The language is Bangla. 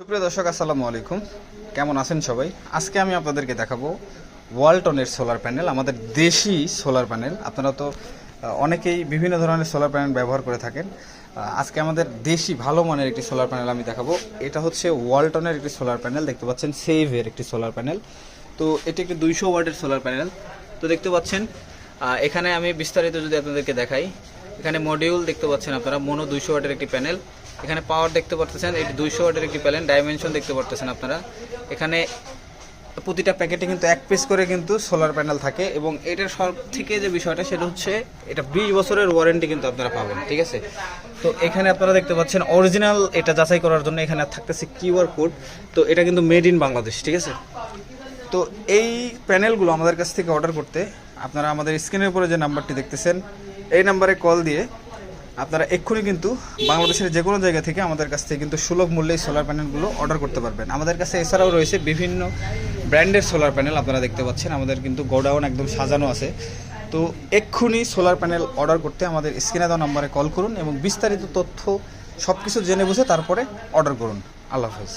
সুপ্রিয় দর্শক, আসসালামু আলাইকুম। কেমন আছেন সবাই? আজকে আমি আপনাদেরকে দেখাবো ওয়ালটনের সোলার প্যানেল আমাদের দেশি সোলার প্যানেল আপনারা তো অনেকেই বিভিন্ন ধরনের সোলার প্যানেল ব্যবহার করে থাকেন। আজকে আমাদের দেশি ভালো মানের একটি সোলার প্যানেল আমি দেখাবো। এটা হচ্ছে ওয়ালটনের একটি সোলার প্যানেল দেখতে পাচ্ছেন সেভের একটি সোলার প্যানেল তো এটি একটি দুইশো ওয়াটের সোলার প্যানেল তো দেখতে পাচ্ছেন এখানে আমি বিস্তারিত যদি আপনাদেরকে দেখাই, এখানে মডিউল দেখতে পাচ্ছেন আপনারা মোনো দুইশো ওয়াটের একটি প্যানেল এখানে পাওয়ার দেখতে পাচ্ছেন এটি দুইশো ওয়াটের একটি প্যানেল ডাইমেনশন দেখতে পাচ্ছেন আপনারা। এখানে প্রতিটা প্যাকেটে কিন্তু এক পিস করে কিন্তু সোলার প্যানেল থাকে এবং এটার সব থেকে যে বিষয়টা সেটা হচ্ছে এটা বিশ বছরের ওয়ারেন্টি কিন্তু আপনারা পাবেন, ঠিক আছে? তো এখানে আপনারা দেখতে পাচ্ছেন অরিজিনাল এটা যাচাই করার জন্য এখানে থাকতেছে কিউআর কোড তো এটা কিন্তু মেড ইন বাংলাদেশ ঠিক আছে? তো এই প্যানেলগুলো আমাদের কাছ থেকে অর্ডার করতে আপনারা আমাদের স্ক্রিনের উপরে যে নাম্বারটি দেখতেছেন, এই নাম্বারে কল দিয়ে আপনারা এক্ষুনি কিন্তু বাংলাদেশের যে কোনো জায়গা থেকে আমাদের কাছ থেকে কিন্তু সুলভ মূল্যে সোলার প্যানেলগুলো অর্ডার করতে পারবেন। আমাদের কাছে এছাড়াও রয়েছে বিভিন্ন ব্র্যান্ডের সোলার প্যানেল আপনারা দেখতে পাচ্ছেন। আমাদের কিন্তু গোডাউন একদম সাজানো আছে। তো এক্ষুনি সোলার প্যানেল অর্ডার করতে আমাদের স্ক্রিনে দেওয়া নাম্বারে কল করুন এবং বিস্তারিত তথ্য সব কিছু জেনে বুঝে তারপরে অর্ডার করুন। আল্লাহ হাফেজ।